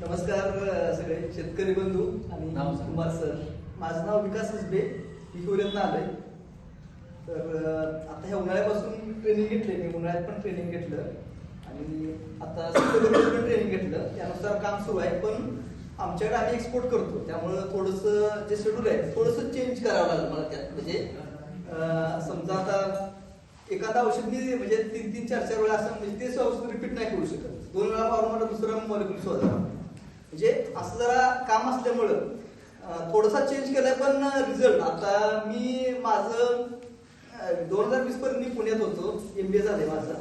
नमस्कार सगळे शेतकरी बंधू आणि नाव. कुमार सर. माझं नाव विकास हसबे मी हिवरेतनं आलोय. तर आता ह्या उन्हाळ्यापासून ट्रेनिंग घेतले मी उन्हाळ्यात पण ट्रेनिंग घेतलं. आणि आता पण ट्रेनिंग घेतलं. त्यानुसार काम सुरू आहे पण आमच्याकडे आम्ही एक्सपोर्ट करतो. त्यामुळं थोडंसं जे शेड्यूल आहे थोडंसं चेंज करावं लागलं मला त्यात. म्हणजे समजा आता एखादा औषध मी म्हणजे तीन तीन चार चार वेळा असं म्हणजे तेच औषध रिपीट नाही करू शकत. दोन वेळा मारून मला दुसरा मॉलिक्युल शोधा म्हणजे असं जरा काम असल्यामुळं. थोडासा चेंज केलाय पण रिझल्ट आता मी माझं दोन हजार वीस पर्यंत मी पुण्यात होतो. एम बी ए झाले माझं.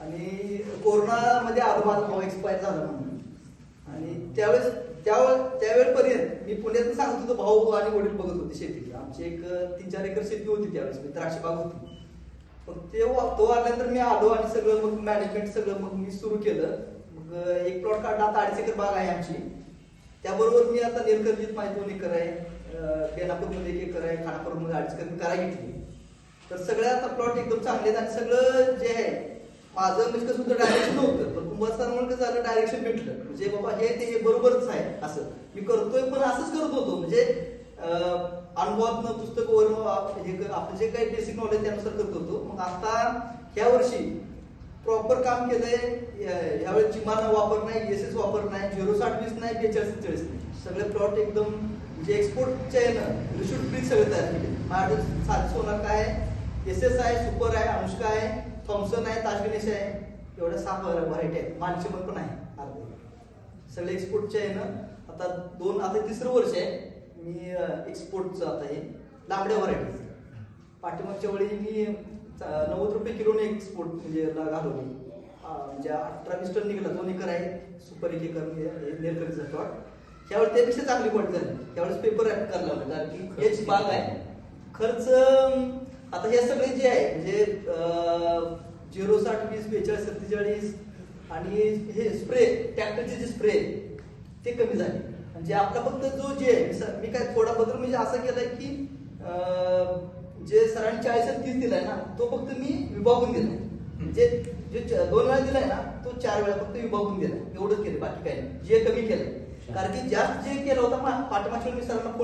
आणि कोरोनामध्ये आलो माझा भाऊ एक्सपायर झाला म्हणून. आणि त्यावेळेस त्यावेळेस त्यावेळेपर्यंत मी पुण्यात सांगत होतो भाऊ आणि वडील बघत होते शेतीची आमची एक तीन चार एकर शेती होती त्यावेळेस मी द्राक्ष बाग होती. पण ते वा- तो आल्यानंतर मी आलो आणि सगळं मग मॅनेजमेंट सगळं मग मी सुरू केलं. मग एक प्लॉट काढला आता अडीच एकर बाग आहे आमची. त्याबरोबर मी आता नेलकर्जीत माहिती दोन एकर आहे अं, बेनापूरमध्ये एक एकर आहे खानापूरमध्ये अडीच एकर मी करा घेतली. तर सगळ्या आता प्लॉट एकदम चांगले आहेत आणि सगळं जे आहे माझं म्हणजे कसं होतं डायरेक्शन नव्हतं. पण कुंभार म्हणून कसं झालं डायरेक्शन भेटलं. म्हणजे बाबा हे ते हे बरोबरच आहे असं. मी करतोय पण असंच करत होतो. म्हणजे अं, पुस्तक पुस्तकावर हे आपलं जे काही बेसिक नॉलेज त्यानुसार करत होतो. मग आता ह्या वर्षी प्रॉपर काम केलंय यावेळेस जिमान वापर नाही एस एस वापर नाही झिरो साठ वीस नाही बेचाळीस चाळीस नाही. सगळे प्लॉट एकदम म्हणजे एक्सपोर्टच्या ना रिशूट फ्री सगळे तयार केले. माझ्याकडे सात सोनार काय एस एस आहे सुपर आहे अनुष्का आहे थॉम्सन आहे ताजगणेश आहे. एवढ्या सहा व्हरायटी आहेत मानचिमन पण आहे अर्धे. सगळे एक्सपोर्टच्या ना आता दोन आता तिसरं वर्ष आहे मी एक्सपोर्टचं आता हे लांबड्या व्हरायटी पाठीमागच्या वेळी मी नव्वद रुपये किलोने एक्सपोर्ट म्हणजे घालवली. म्हणजे अठरा वीस टन निघाला दोन एकर आहे सुपर एक एकर नेरकरीचा प्लॉट त्यावेळी त्यापेक्षा चांगली क्वालिटी झाली त्यावेळेस पेपर ऍड करायला लागला कारण की हेच बाग आहे. खर्च आता हे सगळे जे आहे म्हणजे झिरो साठ वीस बेचाळीस सत्तेचाळीस आणि हे स्प्रे ट्रॅक्टरचे जे स्प्रे ते कमी झाले. म्हणजे आपला फक्त जो जे आहे मी काय थोडा बदल म्हणजे असं केलाय की जे सरांनी चाळीस आणि तीस दिलाय ना तो फक्त मी विभागून दिलाय. म्हणजे जे च- दोन वेळा दिलाय ना तो चार वेळा फक्त विभागून दिलाय. एवढंच केलं बाकी काही नाही. जे कमी केलंय. कारण की जास्त जे केलं होतं पाठीमागच्या वेळी मी सरांना